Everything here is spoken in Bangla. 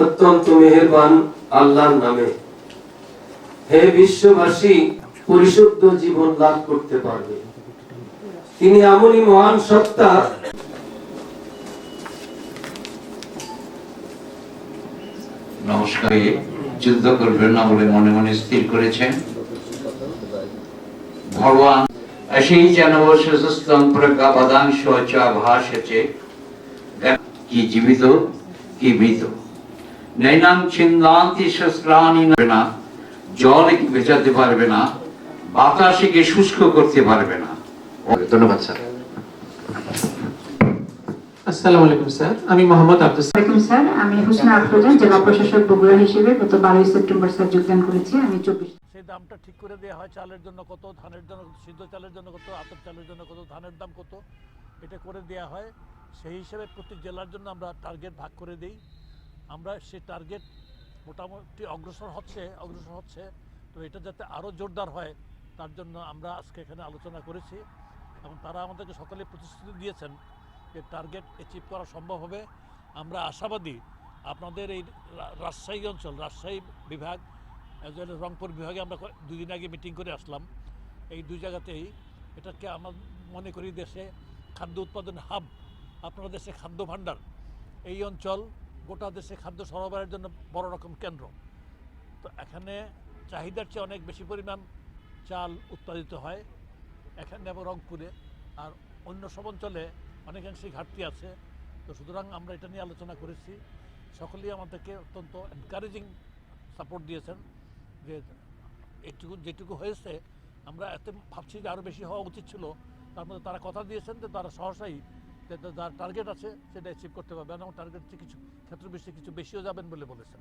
অত্যন্ত মেহেরবান আল্লাহর নামে। হে বিশ্ববাসী, পরিশুদ্ধ জীবন লাভ করতে পারবে। তিনি এমনই মহান সত্তা। নমস্কার যুদ্ধ করবেন না বলে মনে মনে স্থির করেছেন। ভগবান যেন সুস্থম প্রজ্ঞাপদাংশ চ ভাষছে কি জীবিত কি মৃত নৈনাং ছিন্দান্তি শস্ত্রাণী না জল ভেজাতে পারবে না বাতাসে কি শুষ্ক করতে পারবে না ধন্যবাদ স্যার আসসালামু আলাইকুম স্যার। আমি মোহাম্মদ আব্দুল সালাম। ওয়ালাইকুম স্যার আমি হুসনা আফরোজা জেলা প্রশাসক বগুড়া হিসেবে গত বারোই সেপ্টেম্বর স্যার যোগদান করেছি। আমি চব্বিশ সেই দামটা ঠিক করে দেওয়া হয় চালের জন্য কত ধানের জন্য সিদ্ধ চালের জন্য কত আতপ চালের জন্য কত ধানের দাম কত এটা করে দেওয়া হয়। সেই হিসেবে প্রতি জেলার জন্য আমরা টার্গেট ভাগ করে দিই। আমরা সেই টার্গেট মোটামুটি অগ্রসর হচ্ছে অগ্রসর হচ্ছে। তো এটা যাতে আরও জোরদার হয় তার জন্য আমরা আজকে এখানে আলোচনা করেছি। এবং তারা আমাদেরকে সকলে প্রতিশ্রুতি দিয়েছেন টার্গেট অ্যাচিভ করা সম্ভব হবে। আমরা আশাবাদী আপনাদের এই রাজশাহী অঞ্চল, রাজশাহী বিভাগ রংপুর বিভাগে আমরা দুদিন আগে মিটিং করে আসলাম। এই দুই জায়গাতেই এটাকে আমরা মনে করি দেশে খাদ্য উৎপাদন হাব আপনারা দেশে খাদ্য ভাণ্ডার। এই অঞ্চল গোটা দেশে খাদ্য সরবরাহের জন্য বড় রকম কেন্দ্র। তো এখানে চাহিদার চেয়ে অনেক বেশি পরিমাণ চাল উৎপাদিত হয়। এখানে এবং রংপুরে। আর অন্য সব অঞ্চলে অনেকাংশেই ঘাটতি আছে। তো সুতরাং আমরা এটা নিয়ে আলোচনা করেছি। সকলেই আমাদেরকে অত্যন্ত এনকারেজিং সাপোর্ট দিয়েছেন যে এটুকু, যেটুকু হয়েছে, আমরা এত ভাবছি যে আরও বেশি হওয়া উচিত ছিল। তার মধ্যে তারা কথা দিয়েছেন যে তারা সহসাই যে যার টার্গেট আছে সেটা অ্যাচিভ করতে পারবে। এবং টার্গেট কিছু ক্ষেত্র বেশি কিছু বেশিও যাবেন বলে বলেছেন।